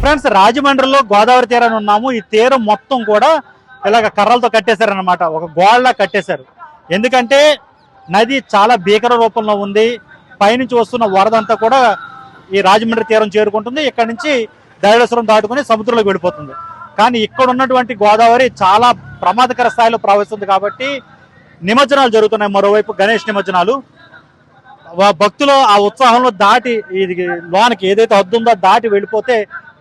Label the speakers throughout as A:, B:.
A: Friends రాజమండ్రిలో గోదావరి తీరాన్ని ఉన్నాము. ఈ తీరం మొత్తం కూడా ఇలాగ కర్రలతో కట్టేశారనమాట ఒక గోడలా కట్టేశారు. ఎందుకంటే నది చాలా భీకర రూపంలో ఉంది. పైనుంచి వస్తున్న వరదంతా కూడా ఈ రాజమండ్రి తీరం చేరుకుంటుంది. ఇక్కడ నుంచి ధవళేశ్వరం దాటుకుని సముద్రంలోకి వెళ్ళిపోతుంది. కానీ ఇక్కడ ఉన్నటువంటి గోదావరి చాలా ప్రమాదకర స్థాయిలో ప్రవహిస్తుంది కాబట్టి నిమజ్జనాలు జరుగుతున్నాయి మరోవైపు గణేష్ నిమజ్జనాలు. భక్తులు ఆ ఉత్సాహంలో దాటి ఇది లోనకి ఏదైతే హద్దుందో దాటి వెళ్ళిపోతే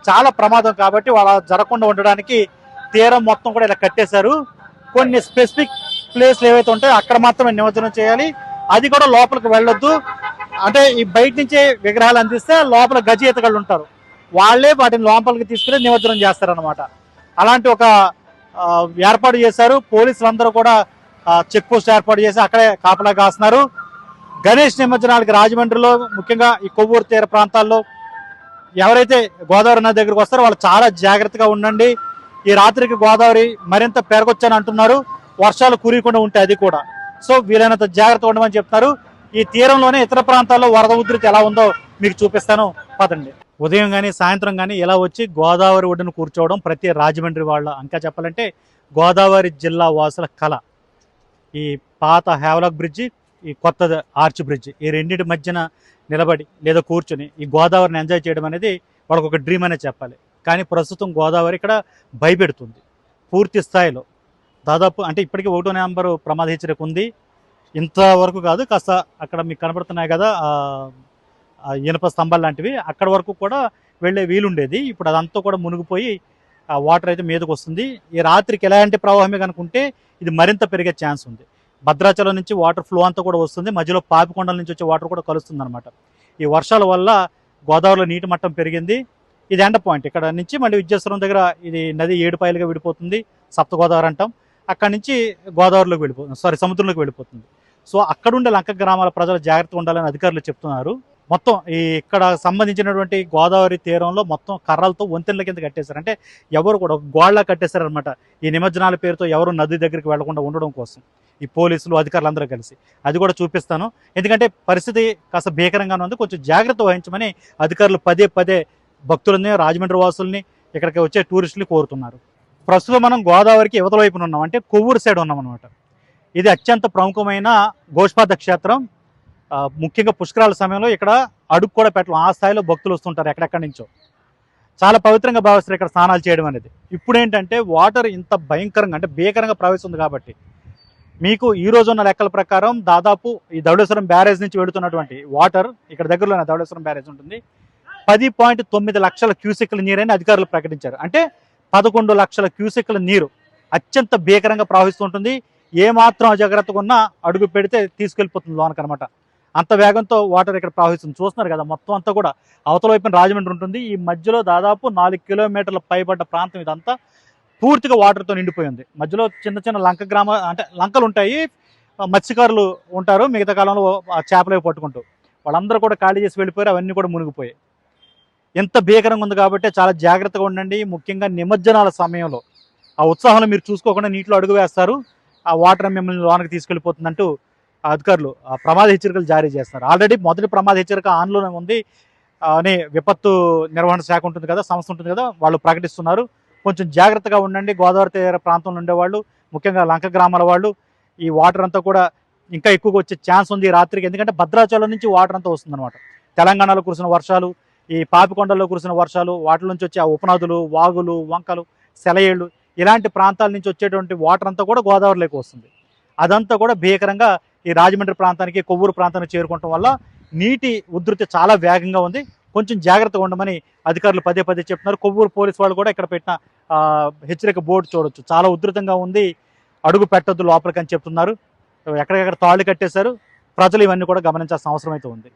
A: చాలా ప్రమాదం కాబట్టి వాళ్ళ జరగకుండా ఉండడానికి తీరం మొత్తం కూడా ఇలా కట్టేశారు. కొన్ని స్పెసిఫిక్ ప్లేస్లు ఏవైతే ఉంటాయో అక్కడ మాత్రమే నిమజ్జనం చేయాలి. అది కూడా లోపలికి వెళ్ళొద్దు. అంటే ఈ బయట నుంచే విగ్రహాలు అందిస్తే లోపల గజ ఈతగాళ్ళు ఉంటారు. వాళ్ళే వాటిని లోపలికి తీసుకుని నిమజ్జనం చేస్తారనమాట అలాంటి ఒక ఏర్పాటు చేశారు. పోలీసులు అందరూ కూడా చెక్ పోస్ట్ ఏర్పాటు చేసి అక్కడే కాపలా కాస్తున్నారు. గణేష్ నిమజ్జనాలకి రాజమండ్రిలో ముఖ్యంగా ఈ కొవ్వూరు తీర ప్రాంతాల్లో ఎవరైతే గోదావరి నది దగ్గరికి వస్తారో వాళ్ళు చాలా జాగ్రత్తగా ఉండండి. ఈ రాత్రికి గోదావరి మరింత పెరగొచ్చని అంటున్నారు. వర్షాలు కురియకుండా ఉంటాయి అది కూడా. సో వీలైనంత జాగ్రత్త ఉండమని చెప్తారు ఈ తీరంలోనే ఇతర ప్రాంతాల్లో వరద ఉధృతి ఎలా ఉందో మీకు చూపిస్తాను. పదండి. ఉదయం కానీ సాయంత్రం కానీ ఇలా వచ్చి గోదావరి ఒడ్డున కూర్చోవడం ప్రతి రాజమండ్రి వాళ్ళ ఇంకా చెప్పాలంటే గోదావరి జిల్లా వాసుల కళ ఈ పాత హేవలాక్ బ్రిడ్జి ఈ కొత్త ఆర్చ్ బ్రిడ్జ్ ఈ రెండింటి మధ్యన నిలబడి లేదా కూర్చొని ఈ గోదావరిని ఎంజాయ్ చేయడం అనేది వాళ్ళకు ఒక డ్రీమ్ అనే చెప్పాలి. కానీ ప్రస్తుతం గోదావరి ఇక్కడ భయపెడుతుంది. పూర్తి స్థాయిలో. దాదాపు అంటే ఇప్పటికీ ఒకటో నెంబరు ప్రమాద హెచ్చరిక ఉంది. ఇంతవరకు కాదు కాస్త అక్కడ మీకు కనబడుతున్నాయి కదా ఇనుప స్తంభాలు లాంటివి. అక్కడ వరకు కూడా వెళ్ళే వీలుండేది. ఇప్పుడు అదంతా కూడా మునిగిపోయి ఆ వాటర్ అయితే మీదకు వస్తుంది. ఈ రాత్రికి ఎలాంటి ప్రవాహమే కనుకుంటే ఇది మరింత పెరిగే ఛాన్స్ ఉంది. భద్రాచలం నుంచి వాటర్ ఫ్లో అంతా కూడా వస్తుంది. మధ్యలో పాపికొండల నుంచి వచ్చే వాటర్ కూడా కలుస్తుంది అనమాట ఈ వర్షాల వల్ల గోదావరిలో నీటి మట్టం పెరిగింది. ఇది ఎండ పాయింట్. ఇక్కడ నుంచి మళ్ళీ విద్యాశ్వరం దగ్గర ఇది నది ఏడు పాయలుగా విడిపోతుంది. సప్త గోదావరి అంటాం. అక్కడ నుంచి గోదావరిలోకి వెళ్ళిపోతుంది. సారీ సముద్రంలోకి వెళ్ళిపోతుంది. సో అక్కడుండే లంక గ్రామాల ప్రజలు జాగ్రత్తగా ఉండాలని అధికారులు చెప్తున్నారు. మొత్తం ఈ ఇక్కడ సంబంధించినటువంటి గోదావరి తీరంలో మొత్తం కర్రలతో వంతెనల కింద కట్టేశారు. అంటే ఎవరు కూడా గోళ్ళ కట్టేశారనమాట ఈ నిమజ్జనాల పేరుతో ఎవరు నది దగ్గరికి వెళ్ళకుండా ఉండడం కోసం. ఈ పోలీసులు అధికారులు అందరూ కలిసి. అది కూడా చూపిస్తాను. ఎందుకంటే పరిస్థితి కాస్త భీకరంగానే ఉంది. కొంచెం జాగ్రత్త వహించమని అధికారులు పదే పదే భక్తులని రాజమండ్రి వాసుల్ని ఇక్కడికి వచ్చే టూరిస్టులు కోరుతున్నారు. ప్రస్తుతం మనం గోదావరికి యువతల వైపున ఉన్నాం. అంటే కొవ్వూరు సైడ్ ఉన్నాం అనమాట ఇది అత్యంత ప్రముఖమైన గోష్పాద క్షేత్రం. ముఖ్యంగా పుష్కరాల సమయంలో ఇక్కడ అడుగు కూడా పెట్టడం ఆ స్థాయిలో భక్తులు వస్తుంటారు ఎక్కడెక్కడి నుంచో. చాలా పవిత్రంగా భావిస్తారు ఇక్కడ స్నానాలు చేయడం అనేది. ఇప్పుడు ఏంటంటే వాటర్ ఇంత భయంకరంగా అంటే భీకరంగా ప్రవేశిస్తుంది కాబట్టి. మీకు ఈ రోజు ఉన్న లెక్కల ప్రకారం దాదాపు ఈ ధవళేశ్వరం బ్యారేజ్ నుంచి వెళుతున్నటువంటి వాటర్ ఇక్కడ దగ్గరలోనే ధవళేశ్వరం బ్యారేజ్ ఉంటుంది. పది పాయింట్ తొమ్మిది లక్షల క్యూసెక్ల నీరని అధికారులు ప్రకటించారు. అంటే పదకొండు లక్షల క్యూసెక్ల నీరు అత్యంత భీకరంగా ప్రవహిస్తుంటుంది ఏ మాత్రం అజాగ్రత్తగా ఉన్నా అడుగు పెడితే తీసుకెళ్ళిపోతుంది లోనకనమాట అంత వేగంతో వాటర్ ఇక్కడ ప్రవహిస్తుంది. చూస్తున్నారు కదా మొత్తం అంతా కూడా అవతల వైపున రాజమండ్రి ఉంటుంది. ఈ మధ్యలో దాదాపు నాలుగు కిలోమీటర్ల పైబడ్డ ప్రాంతం ఇదంతా. పూర్తిగా వాటర్తో నిండిపోయింది మధ్యలో చిన్న చిన్న లంక గ్రామ అంటే లంకలు ఉంటాయి. మత్స్యకారులు ఉంటారు. మిగతా కాలంలో ఆ చేపలు పట్టుకుంటూ వాళ్ళందరూ కూడా ఖాళీ చేసి వెళ్ళిపోయారు. అవన్నీ కూడా మునిగిపోయాయి. ఎంత భీకరంగా ఉంది కాబట్టి చాలా జాగ్రత్తగా ఉండండి. ముఖ్యంగా నిమజ్జనాల సమయంలో. ఆ ఉత్సాహంలో మీరు చూసుకోకుండా నీటిలో అడుగు వేస్తారు. ఆ వాటర్ మిమ్మల్ని లోనకి తీసుకెళ్ళిపోతుందంటూ అధికారులు ఆ ప్రమాద హెచ్చరికలు జారీ చేస్తారు. ఆల్రెడీ మొదటి ప్రమాద హెచ్చరిక ఆన్లోనే ఉంది. అనే అని విపత్తు నిర్వహణ శాఖ ఉంటుంది కదా సంస్థ ఉంటుంది కదా వాళ్ళు ప్రకటిస్తున్నారు. కొంచెం జాగ్రత్తగా ఉండండి. గోదావరి తీర ప్రాంతంలో ఉండేవాళ్ళు ముఖ్యంగా లంక గ్రామాల వాళ్ళు. ఈ వాటర్ అంతా కూడా ఇంకా ఎక్కువగా వచ్చే ఛాన్స్ ఉంది రాత్రికి. ఎందుకంటే భద్రాచలం నుంచి వాటర్ అంతా వస్తుందన్నమాట. తెలంగాణలో కురిసిన వర్షాలు ఈ పాపికొండల్లో కురిసిన వర్షాలు వాటి నుంచి వచ్చే ఆ ఉపనదులు వాగులు వంకలు సెలయేళ్ళు ఇలాంటి ప్రాంతాల నుంచి వచ్చేటువంటి వాటర్ అంతా కూడా గోదావరిలోకి వస్తుంది. అదంతా కూడా భీకరంగా ఈ రాజమండ్రి ప్రాంతానికి కొవ్వూరు ప్రాంతానికి చేరుకోవటం వల్ల నీటి ఉధృతి చాలా వేగంగా ఉంది. కొంచెం జాగ్రత్తగా ఉండమని అధికారులు పదే పదే చెప్తున్నారు. కొవ్వూరు పోలీసు వాళ్ళు కూడా ఇక్కడ పెట్టిన హెచ్చరిక బోర్డు చూడొచ్చు. చాలా ఉధృతంగా ఉంది. అడుగు పెట్టొద్దు లోపలికని చెప్తున్నారు. ఎక్కడికక్కడ తాళ్ళు కట్టేశారు. ప్రజలు ఇవన్నీ కూడా గమనించాల్సిన అవసరం అయితే ఉంది.